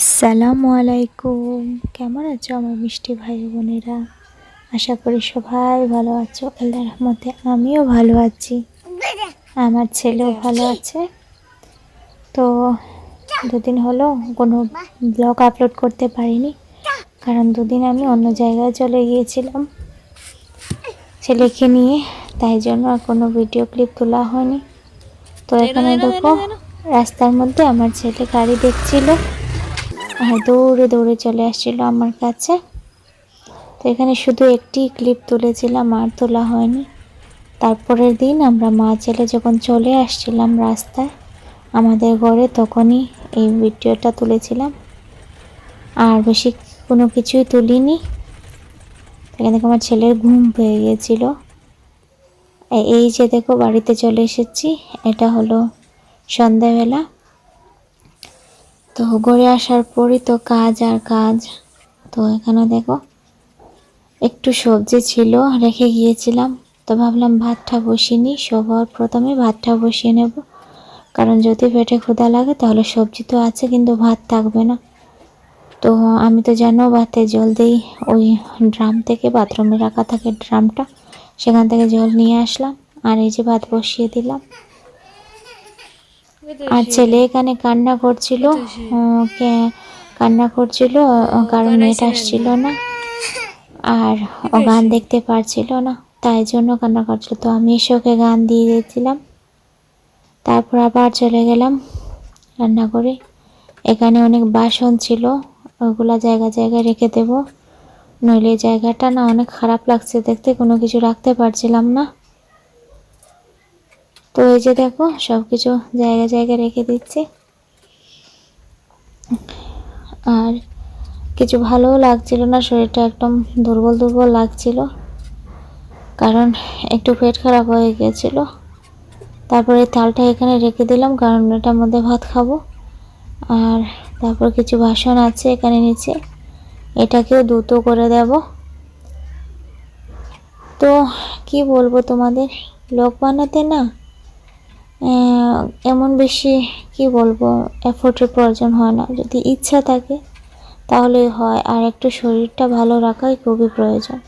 আসসালামু আলাইকুম। কেমন আছো আমার মিষ্টি ভাই বোনেরা? আশা করি সবাই ভালো আছো। আল্লাহ রহমতে আমিও ভালো আছি। আমার ছেলেও ভালো আছে। তো দুদিন হলো কোনো ব্লগ আপলোড করতে পারিনি। কারণ দুদিন আমি অন্য জায়গায় চলে গিয়েছিলাম ছেলেকে নিয়ে। তাই জন্য আর কোনো ভিডিও ক্লিপ তোলা হয়নি। তো এখানে দেখো রাস্তার মধ্যে আমার ছেলে গাড়ি দেখছিল। দৌড়ে দৌড়ে চলে আসছিল আমার কাছে। তো এখানে শুধু একটি ক্লিপ তুলেছিলাম, আর তোলা হয়নি। তারপরের দিন আমরা মা ছেলে যখন চলে আসছিলাম রাস্তায় আমাদের ঘরে, তখনই এই ভিডিওটা তুলেছিলাম। আর বেশি কোনো কিছুই তুলিনি। এখানে দেখো আমার ছেলের ঘুম পেয়ে গিয়েছিল এই যে দেখো, বাড়িতে চলে এসেছি। এটা হলো সন্ধ্যাবেলা। তো ঘরে আসার পরই তো কাজ আর কাজ। তো এখানে দেখো, একটু সবজি ছিল, রেখে গিয়েছিলাম। তো ভাবলাম ভাতটা বসিয়ে নিই, সবার প্রথমে ভাতটা বসিয়ে নেব। কারণ যদি পেটে ক্ষুধা লাগে তাহলে সবজি তো আছে, কিন্তু ভাত থাকবে না। তো আমি তো জানো ভাতে জল দিই, ওই ড্রাম থেকে, বাথরুমে রাখা থাকে ড্রামটা, সেখান থেকে জল নিয়ে আসলাম। আর এই যে ভাত বসিয়ে দিলাম। আর ছেলে এখানে কান্না করছিল কান্না করছিল কারণ নেট আসছিল না। আর ও গান দেখতে পারছিল না তাই জন্য কান্না করছিল। তো আমি এসে ওকে গান দিয়ে দিয়েছিলাম। তারপর আবার চলে গেলাম রান্না করে। এখানে অনেক বাসন ছিল ওগুলা জায়গা জায়গায় রেখে দেব। নইলে জায়গাটা না অনেক খারাপ লাগছে দেখতে কোনো কিছু রাখতে পারছিলাম না। তো এই যে দেখো সব কিছু জায়গা জায়গা রেখে দিচ্ছি। আর কিছু ভালোও লাগছিল না, শরীরটা একদম দুর্বল দুর্বল লাগছিল। কারণ একটু পেট খারাপ হয়ে গিয়েছিল। তারপরে থালটা এখানে রেখে দিলাম, কারণ এটার মধ্যে ভাত খাব। আর তারপর কিছু বাসন আছে এখানে নিচে, এটাকেও দ্রুত করে দেব। তো কি বলব তোমাদের, লোক বানাতে না এমন বেশি, কি বলব এফোর্টের প্রয়োজন হয় না। যদি ইচ্ছা থাকে তাহলেই হয়। আর একটু শরীরটা ভালো রাখাই খুবই প্রয়োজন।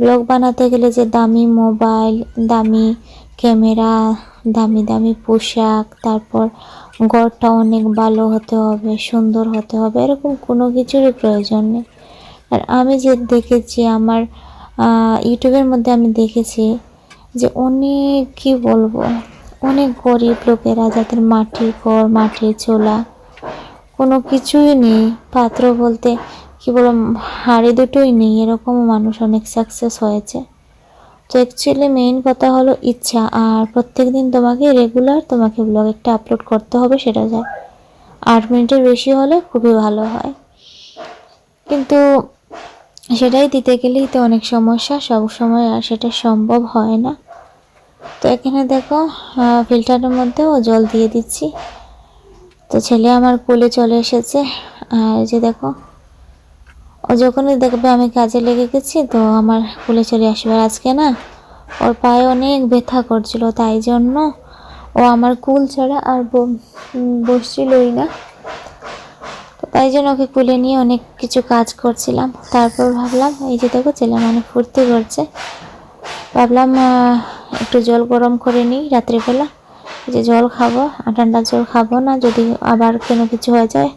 ব্লগ বানাতে গেলে যে দামি মোবাইল, দামি ক্যামেরা, দামি দামি পোশাক, তারপর ঘরটা অনেক ভালো হতে হবে, সুন্দর হতে হবে, এরকম কোনো কিছুরই প্রয়োজন নেই। আর আমি যে দেখেছি, আমার ইউটিউবের মধ্যে আমি দেখেছি যে অনেক, কি বলব অনেক গরিব লোকেরা যাদের মাটির ঘর মাটির চোলা, কোনো কিছুই নেই। পাত্র বলতে কি বলব, হাড়ি দুটোই নেই। এরকম মানুষ অনেক সাকসেস হয়েছে। তো অ্যাকচুয়ালি মেইন কথা হলো ইচ্ছা। আর প্রত্যেক দিন তোমাকে রেগুলার তোমাকে ব্লগ একটা আপলোড করতে হবে, সেটা যায় আট মিনিটের বেশি হলে খুবই ভালো হয়। কিন্তু সেটাই দিতে গেলেই তো অনেক সমস্যা। সব সময় আর সেটা সম্ভব হয় না। তো এখানে দেখো ফিল্টারের মধ্যেও জল দিয়ে দিচ্ছি। তো ছেলে আমার কোলে চলে এসেছে। আর যে দেখো, ও যখনই দেখবে আমি কাজে লেগে গেছি, তো আমার কোলে চলে আসবে। আজকে না, ওর পায়ে অনেক ব্যথা করছিল, তাই জন্য ও আমার কুল ছাড়া আর বসছিলই না। তো তাই জন্য ওকে কুলে নিয়ে অনেক কিছু কাজ করছিলাম। তারপর ভাবলাম, এই যে দেখো, ছেলে মানে ফুর্তি করছে। ভাবলাম একটু জল গরম করে নিই রাত্রিবেলা। যে জল খাব ঠান্ডা জল খাব না, যদি আবার কোনো কিছু হয়ে যায়।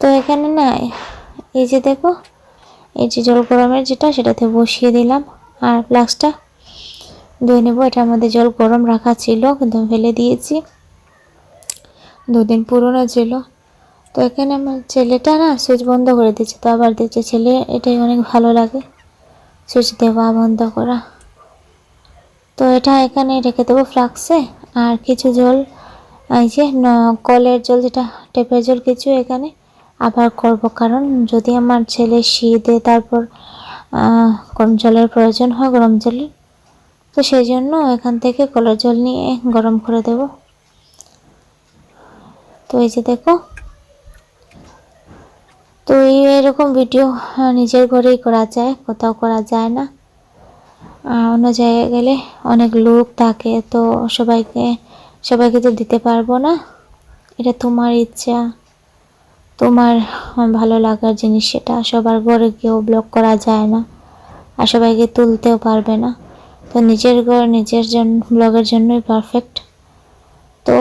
তো এখানে না, এই যে দেখো, এই যে জল গরমের যেটা, সেটাতে বসিয়ে দিলাম। আর ফ্লাক্সটা ধুয়ে নেব, এটার মধ্যে জল গরম রাখা ছিল, কিন্তু ফেলে দিয়েছি। দুদিন পুরনো ছিল। তো এখানে আমার ছেলেটা না, সুইচ বন্ধ করে দিচ্ছে তো আবার দিচ্ছে ছেলে, এটাই অনেক ভালো লাগে। সুইচ দেওয়া বন্ধ করা। তো এটা এখানে রেখে দেবো ফ্লাক্সে আর কিছু জল, এই যে কলের জল যেটা, টেপের জল কিছু এখানে আবার করব। কারণ যদি আমার ছেলে শীতে তারপর গরম জলের প্রয়োজন হয়, গরম জলের তো সেই জন্য এখান থেকে কলের জল নিয়ে গরম করে দেব। তো এই যে দেখো, তো এই এরকম ভিডিও নিজের ঘরেই করা যায়, কোথাও করা যায় না। অন্য জায়গায় গেলে অনেক লোক থাকে, তো সবাইকে সবাইকে তো দিতে পারব না। এটা তোমার ইচ্ছা। তোমার ভালো লাগার জিনিস সেটা। সবার ঘরে কেউ ব্লগ করা যায় না আর সবাইকে তুলতেও পারবে না। তো নিজের ঘর, নিজের জন্য ব্লগের জন্যই পারফেক্ট তো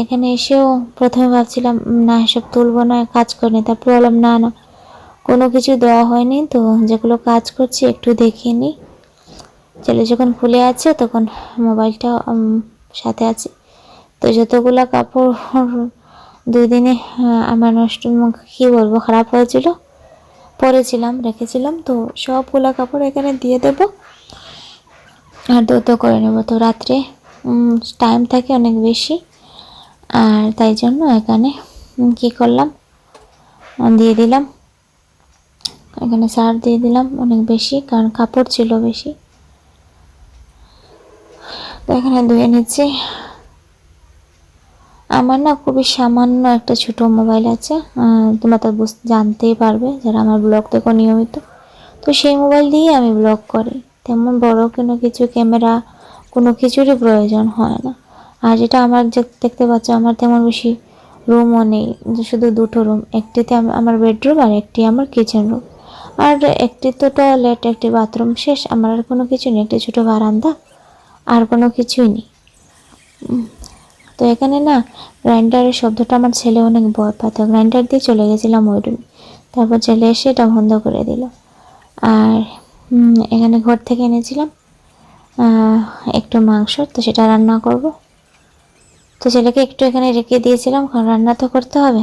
এখানে এসেও প্রথমে ভাবছিলাম, না, এসব তুলবো না, কাজ করিনি তারপর বললাম, না না, কোনো কিছু দেওয়া হয়নি তো। যেগুলো কাজ করছি একটু দেখিয়ে নিই ছেলে যখন খুলে আছে তখন মোবাইলটা সাথে আছে। তো যতগুলো কাপড় দুই দিনে আমার নষ্ট কী বলব, খারাপ হয়েছিল। পরেছিলাম, রেখেছিলাম, তো সবগুলা কাপড় এখানে দিয়ে দেবো। আর দ্রুত করে নেব। তো রাত্রে টাইম থাকে অনেক বেশি। আর তাই জন্য এখানে কি করলাম? দিয়ে দিলাম। এখানে সার দিয়ে দিলাম অনেক বেশি, কারণ কাপড় ছিল বেশি। তো এখানে ধুয়ে নিচ্ছি। আমার না খুবই সামান্য একটা ছোট মোবাইল আছে। তোমরা তো জানতেই পারবে যারা আমার ব্লগ দেখো নিয়মিত। তো সেই মোবাইল দিয়ে আমি ব্লগ করি। তেমন বড় কোনো কিছু, ক্যামেরা, কোনো কিছুরই প্রয়োজন হয় না। আর যেটা আমার দেখতে পাচ্ছ, আমার তেমন বেশি রুমও নেই। শুধু দুটো রুম একটিতে আমার বেডরুম আর একটি আমার কিচেন রুম আর একটি তো টয়লেট একটি বাথরুম শেষ। আমার আর কোনো কিছু নেই। একটি ছোটো বারান্দা। আর কোনো কিছুই নেই। তো এখানে না গ্রাইন্ডারের শব্দটা আমার ছেলে অনেক ভয় পাতো গ্রাইন্ডার দিয়ে চলে গেছিলাম ওই তারপর ছেলে এসে এটা বন্ধ করে দিল। আর এখানে ঘর থেকে এনেছিলাম একটু মাংস। তো সেটা রান্না করব। তো ছেলেকে একটু এখানে রেখে দিয়েছিলাম, কারণ রান্না তো করতে হবে।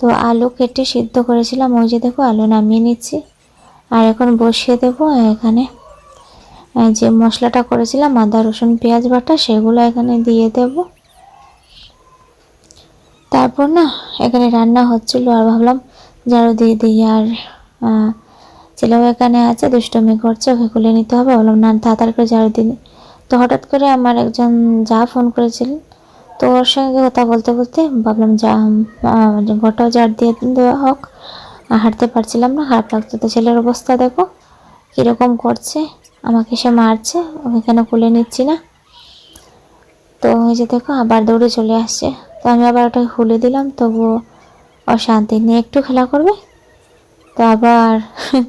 তো আলু কেটে সিদ্ধ করেছিলাম। ওই যে দেখো, আলু নামিয়ে নিচ্ছি। আর এখন বসিয়ে দেবো এখানে। যে মশলাটা করেছিলাম, আদা, রসুন, পেঁয়াজ বাটা, সেগুলো এখানে দিয়ে দেব। তারপর না, এখানে রান্না হচ্ছিল আর ভাবলাম ঝাড়ু দিয়ে দিই আর ছেলেও এখানে আছে, দুষ্টমি করছে, ওকে খুলে নিতে হবে। বললাম না তাড়াতাড়ি করে ঝাড়ু দিন তো হঠাৎ করে আমার একজন যা ফোন করেছিলেন তো ওর সঙ্গে কথা বলতে বলতে ভাবলাম, যা ঘরটাও ঝাড় দিয়ে দেওয়া হোক। হাঁটতে পারছিলাম না খারাপ লাগতো তো ছেলের অবস্থা দেখো, কীরকম করছে। আমাকে সে মারছে ওকে কেন খুলে নিচ্ছি না? তো ওই যে দেখো, আবার দৌড়ে চলে আসছে। তো আমি আবার ওটাকে খুলে দিলাম তবুও অশান্তি নিয়ে একটু খেলা করবে, তো আবার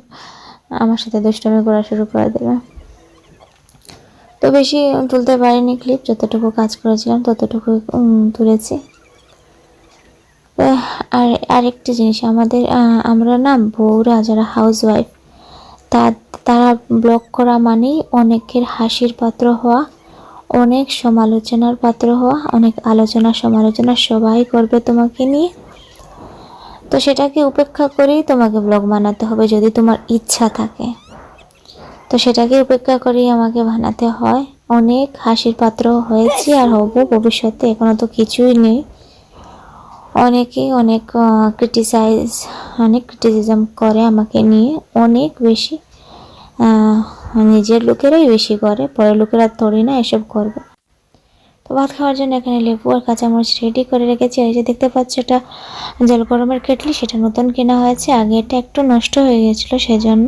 আমার সাথে দুষ্টমি করা শুরু করে দেবে। তো বেশি তুলতে পারিনি ক্লিপ যতটুকু কাজ করেছিলাম ততটুকু তুলেছি। আর, আরেকটি জিনিস, আমাদের আমরা না বউরা যারা হাউস ওয়াইফ তা, তারা ব্লগ করা মানেই অনেকের হাসির পাত্র হওয়া, অনেক সমালোচনার পাত্র হওয়া, অনেক আলোচনা সমালোচনা সবাই করবে তোমাকে নিয়ে। তো সেটাকে উপেক্ষা করেই তোমাকে ব্লগ বানাতে হবে যদি তোমার ইচ্ছা থাকে। তো সেটাকে উপেক্ষা করেই আমাকে বানাতে হয়। অনেক হাসির পাত্র হয়েছি আর হব ভবিষ্যতে, এখনও তো কিছুই নেই। অনেকেই অনেক ক্রিটিসাইজ অনেক ক্রিটিসিজম করে আমাকে নিয়ে। অনেক বেশি নিজের লোকেরাই বেশি করে। পরের লোকেরা থরি না এসব করবে। তো ভাত খাওয়ার জন্য এখানে লেবু আর কাঁচামরিচ রেডি করে রেখেছি। এই যে দেখতে পাচ্ছ এটা জল গরমের কেটলি, সেটা নতুন কেনা হয়েছে। আগে এটা একটু নষ্ট হয়ে গেছিল, সেজন্য